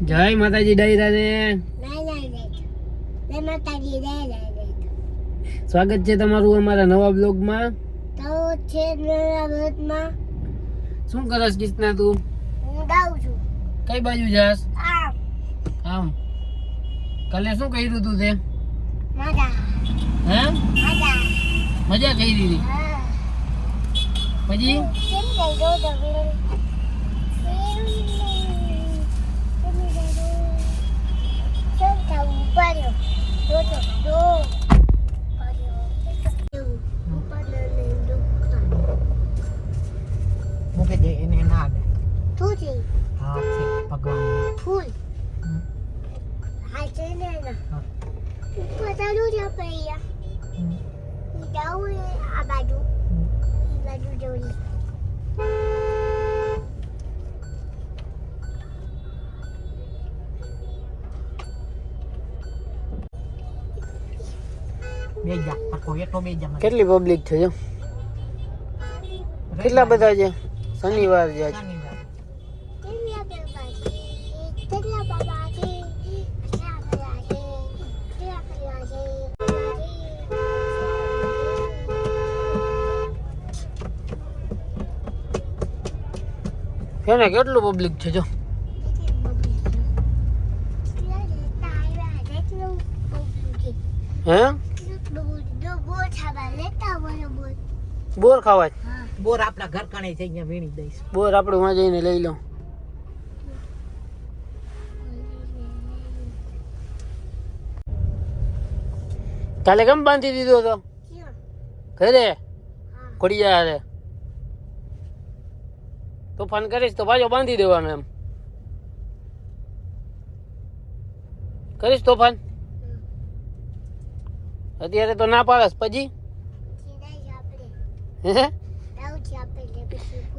જય માતાજી જય જય સ્વાગત છે તમારું અમારા નવા બ્લોગમાં. તો છે નવા બ્લોગમાં. શું કરસ કિસના તું? હું ગાઉં છું. કઈ બાજુ જાસ? આમ. આમ. કાલે શું કર્યું તું તે? મજા. હે? મજા. મજા કરી દીધી. પછી? કેમ દો તો કેમ કેમ થાવું ઉપાડ્યો. તો દો મૂકી દે એને ના દે શું છે હા છે. ભગવાન. ફૂલ. હા છે ને હા. ઉપર ચાલુ છે આપણે અહીંયા. જાવું આ બાજુ. બાજુ જવું. જા એટલો બે કેટલી પબ્લિક છે જો? કેટલા બધા છે? શનિવાર છે આજ. છે કેટલા બાબા છે કેટલા બાબા છે કેટલા બાબા છે છે ને કેટલું પબ્લિક છે જો? હે? બોર ખાવાય. બોર આપણા ઘર કણે છે અહીંયા વીણી દઈશ. બોર આપણે વાં જઈને લઈ લઉં. કાલે કેમ બાંધી દીધો હતો ઘરે? ઘોડિયા હારે તો ફોન કરીશ તો પાછો બાંધી દેવાનો એમ. કરીશ તોફાન અત્યારે તો ના પાડસ પછી?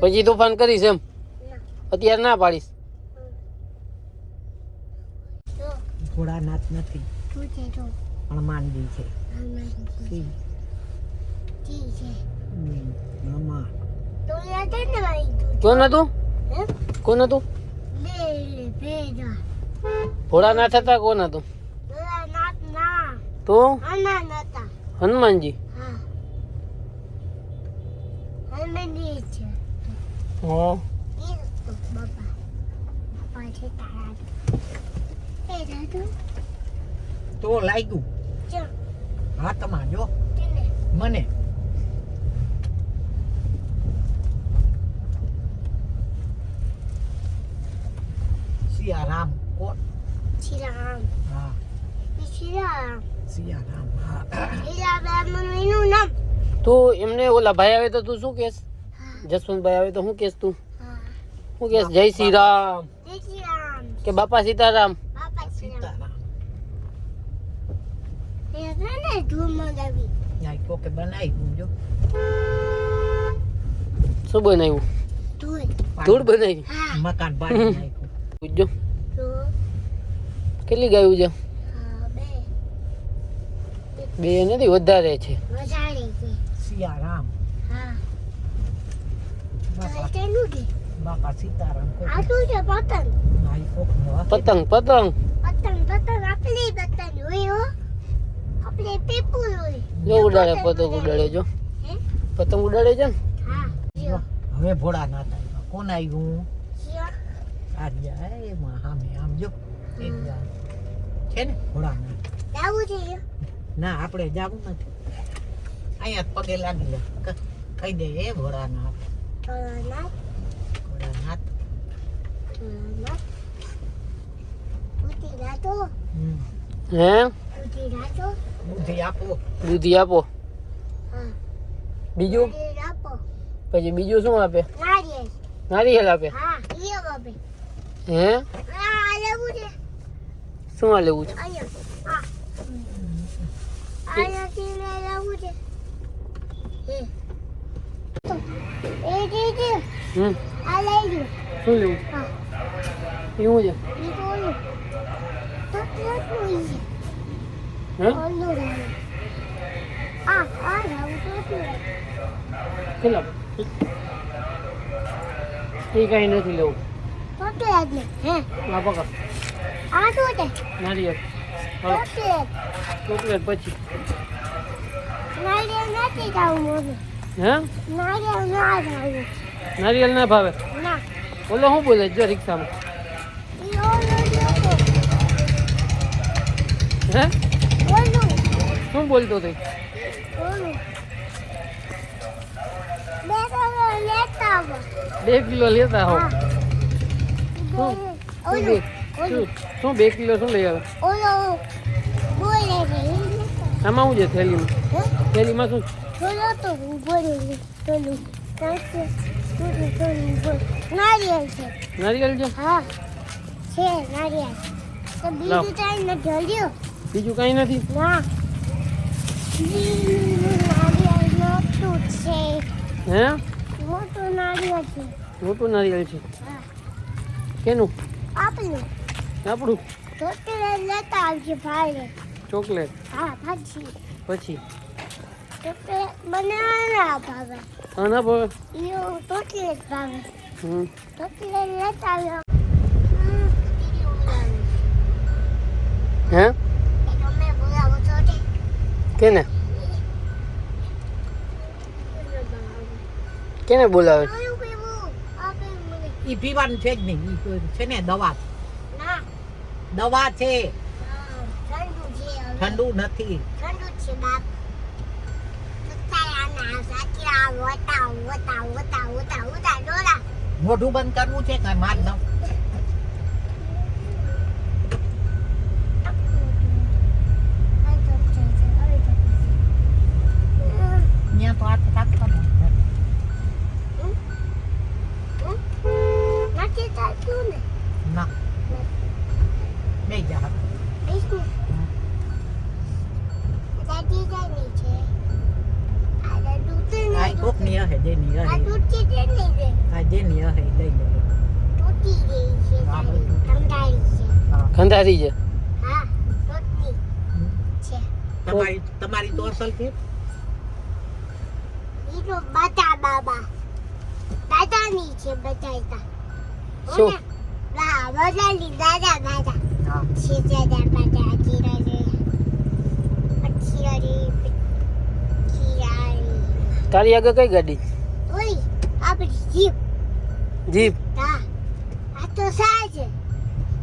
પછી તોફાન કરીશ એમ? અત્યારે ના પાડીશ. ઘોડા નાચ નથી. પણ માંડી છે. કોણ હતું? કોણ હતું? ભોળા ના થતા કોણ હતું? તો? હનુમાનજી. હા તો લાગ્યું. હાથમાં જો. મને. સિયારામ. કોણ? હા. શ્રીરામ સિયારામ, હા. તો એમને ઓલા ભાઈ આવે તો તું શું કેસ જસવંતભાઈ આવે તો શું કેસ તું? શું કેસ? જય શ્રી રામ કે બાપા સીતારામ? શું બનાવ્યું? ધૂળ. બનાવી? મકાન પૂછજો તો કેટલી ગાયું છે? બે. બે નથી વધારે છે. વધારે છે સિયારામ હા તો બાપા તેનું કે બાપા સીતારામ આ શું છે પતંગ. પતંગ પતંગ પતંગ પતંગ આપણી પતંગ હોય હો આપણે પીપુલ હોય જો ઉડાડે પતંગ ઉડાડે જો પતંગ ઉડાડે છે ને હા હવે ભોળા ના થાય કોણ આવ્યું આર્યા એમાં હામે આમ જો છે ને ભોળા ના છે. ના આપણે જાવું નથી અહીંયા પગે લાગી લે કહી દે એ ભોળા ના ભોળા નાથ ભોળાનાથ. બુદ્ધિ રાખો, Hmm. હે બુદ્ધિ રાખો. બુદ્ધિ આપો દૂધી આપો હા, બીજું બુદ્ધિ આપો. પછી બીજું શું આપે નારિયેળ. નારિયેલ આપે હા, ઈયો બાપે. હે આ લેવું છે. શું આ લેવું છે. આ. લેવું છે. હે. હમ. આ લઈ લો. શું લેવું? હા, એવું છે? એ કઈ નથી લેવું. ચોકલેટ. ચોકલેટ પછી. નારિયેળ નથી ખાવું મોઢું. હે? નારિયેળ ના ભાવે. બોલો શું બોલે? જો રિક્ષામાં. હે? શું બોલતો તે બે કિલો લેતા હો. શું? બે? કિલો શું લઈ આવે. આમાં શું છે થેલીમાં? થેલીમાં શું? બોલો તો હું બોલે છે બોલું કાંઈ બોલું બોલું બોલું નારિયેળ છે નારિયેળ છે હા છે નારિયેળ તો. બીજું કઈ ન જલ્યો બીજું કાંઈ નથી ના બીજું નારિયેળ મોટું છે હે મોટું નારિયેળ છે મોટું નારિયેળ છે હા કેનું આપણું આપણું ચોકલેટ લેતા આવજે ભાઈ ચોકલેટ હા પછી પછી ચોકલેટ બનાવવાના ભાવે હા ના ભાવે યો ચોકલેટ ભાવે હમ ચોકલેટ લેતા આવ્યો હે તમે બોલાવો છો તે કેને કેને બોલાવે મને ઈ પીવાનું છે જ નહીં ઈ છે ને દવા દવા છે ઠંડુ ઠંડુ નથી ઠંડુ છે બાપ મોઢું બંધ કરવું છે કઈ માર દઉં ત્યાં તો હાથ રાખતો ને નથી થતું ને ના બે જા વિષ્ણુ દાદી જાની છે આ દાદુ તો આ નહીં કોકની હે જે ની આ હે તૂટી છે નહીં રે આ જે ની હે લઈ લે તૂટી ગઈ છે હા, દાદી બધું. કંટાળી છે ખંધારી છે. હા તૂટી છે. તમારી તમારી તો અસલ છે. બાબા. દાદાની છે બતાવતા શું? ના દાદા દાદા છે દાદા ચીરારી ચીરારી ચીરારી તારી આગળ કઈ ગાડી? ઓય આપણી જીપ જીપ હા આ તો સા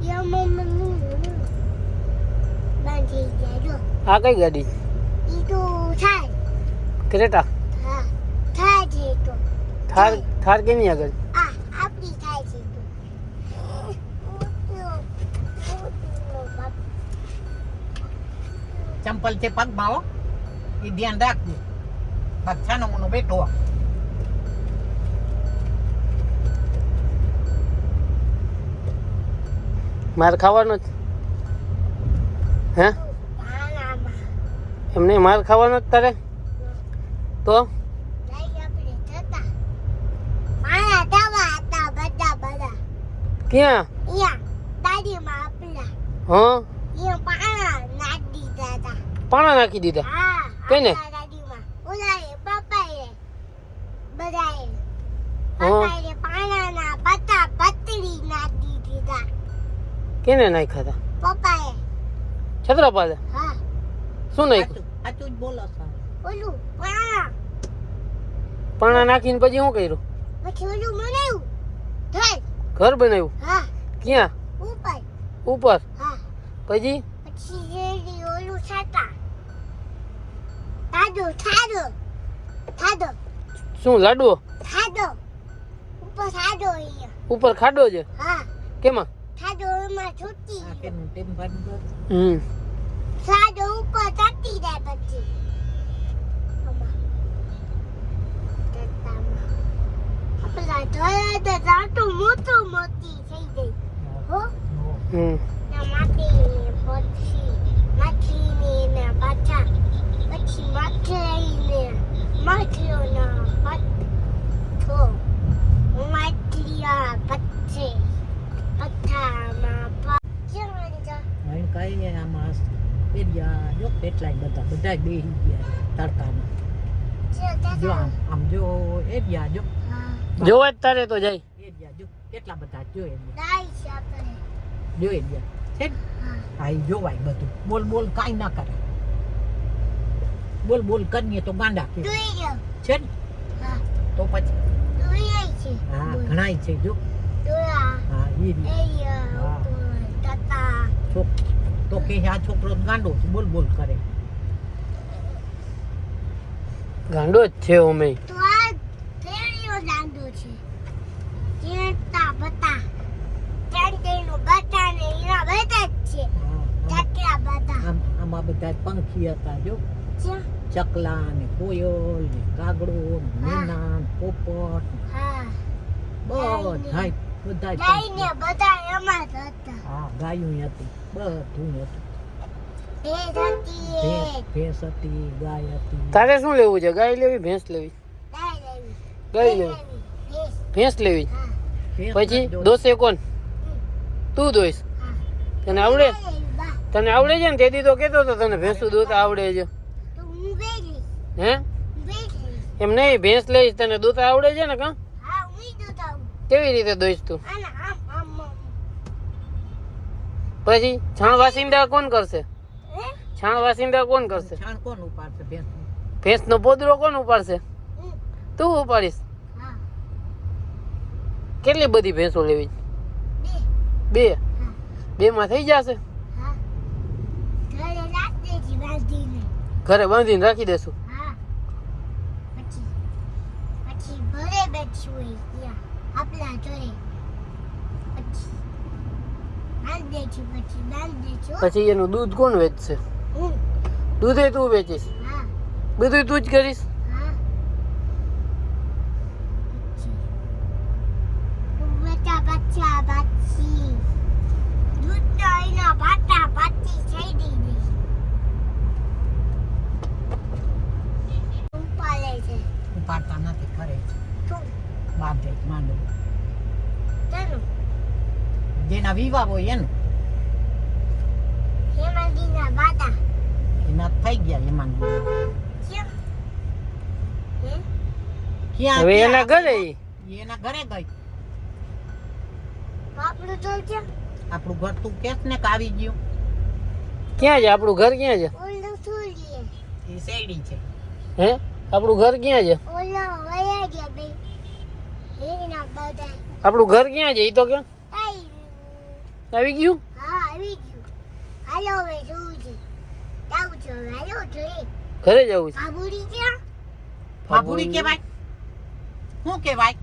છે યમ બાંધી ગયા જો આ કઈ ગાડી? ઈ તો થાય ક્રેટા? હા થાય છે તો થાર થાર કેની આગળ? આ આપણી થાય છે તો ચંપલ છે પગમાં હો એ ધ્યાન રાખજો. બચ્ચાનો મનો બેઠો. માર ખાવાનો જ હે? એમને માર ખાવાનો જ તારે? તો? ક્યાં? પાણા નાખી દીધા. હતા પાણા પાણાના પત્તા પતરી નાખી કેને નાખ્યા હતા પપ્પાએ. છત્રપાલે? હા. શું નાખ્યું સાચું જ બોલો ઓલું પાણા. પાણા નાખીને પછી શું કર્યું? પછી ઓલું બનાવ્યું ઘર ઘર બનાવ્યું? હા. ક્યાં? ઉપર. ઉપર? હા. પછી? પછી જેડી ઓલું છાતા થાદો થાદો. થાદો. શું લાડવો? થાદો. ઉપર થાદો અહીંયા. ઉપર ખાડો છે? હા. કેમાં? એમાં છૂટી થાદો ઉપર પછી આમાં. તતામાં. આપણા ધોયા તો જાટું મોટું મોટી થઈ ગઈ હો હમ ના માટી પછી માછલીને ને પાછા પછી માછલીને માછલીઓના પથ્થો માછલીયા પથ્થે પથ્થામાં પથ્થા અહીં આ માસ એરિયા જો કેટલાય બધા બધા બે ગયા તડકામાં. જો આમ આમ જો એરિયા જો. જો અત્યારે તો જાય. એરિયા જો કેટલા બધા જો એરિયા. જો એરિયા છે હા. જોવાય બધું. બોલ બોલ કાંઈ ના કરે. બોલ બોલ કરીએ તો ગાંડા કે છે ને? તો પછી? હા ઘણાય છે જો. હા એ રીતે. હા. તાતા તો કે આ છોકરો ગાંડો છે બોલ બોલ કરે. ગાંડો જ છે ઓમે તો આ ફેરીઓ ગાંડો છે. ચેતા બતા. ચાંદીનો બતા ને એના બતા જ છે. આમાં- બધા. આમ આમાં બધા પંખી હતા જો. ચકલા ને કોયલ ને કાગડો ને મેના પોપટ હા. બધા બધા ગાયને બધા એમાં જ હતા. હા ગાયું હતી. બધું હતું. ભેંસ હતી ગાય હતી. તારે શું લેવું છે? ગાય લેવી ભેંસ લેવી? ગાય લેવી. ભેંસ લેવી. પછી દોશે દોસે કોણ? તું દોઈશ. તને આવડે? તને આવડે છે ને? તે દી તો કહેતો હતો તને ભેંસું દૂધ આવડે છે. તો હું બેલી હે? એમ નહીં ભેંસ લઈશ તને દૂધ આવડે છે ને કા? કેવી રીતે દોઈશ તું? પછી છાણ વાસિંદા કોણ કરશે? છાણ વાસિંદા કોણ કરશે? છાણ કોણ ઉપાડશે ભેંસ ભેંસનો પોદરો કોણ ઉપાડશે? તું ઉપાડીશ. કેટલી બધી ભેંસો લેવી? બે. બે? માં થઈ જશે? ઘરે બાંધીને. રાખી દેશું. પછી ભરે બેઠી હોય. જોડે પછી છે છે એનું દૂધ કોણ વેચશે? દૂધે તું વેચીશ? હા. બધું તું જ કરીશ? પાટા છે. નથી કરે તું બાંધે માંડો. તેનું જેના વિવાહ હોય એનું. એના થઈ ગયા એમાં હવે? એના ઘરે? એના ઘરે ગઈ. આપણું તો ક્યાં? આપણું ઘર તું કેસ ને કે આવી ગયું? ક્યાં છે? આપણું ઘર ક્યાં છે? ઓલો એ સેડી છે. હે? આપણું ઘર ક્યાં છે? ઓલો વયા ગયા બધા આપણું ઘર ક્યાં છે? એ તો ક્યાં. આવી ગયું? હા આવી ગયું. હાલો હવે જોવું છે. જાઉં છે હવે. હાલો જોઈએ. ઘરે જવું છે. બાબુડી ક્યાં? બાબુડી કેવાય શું કેવાય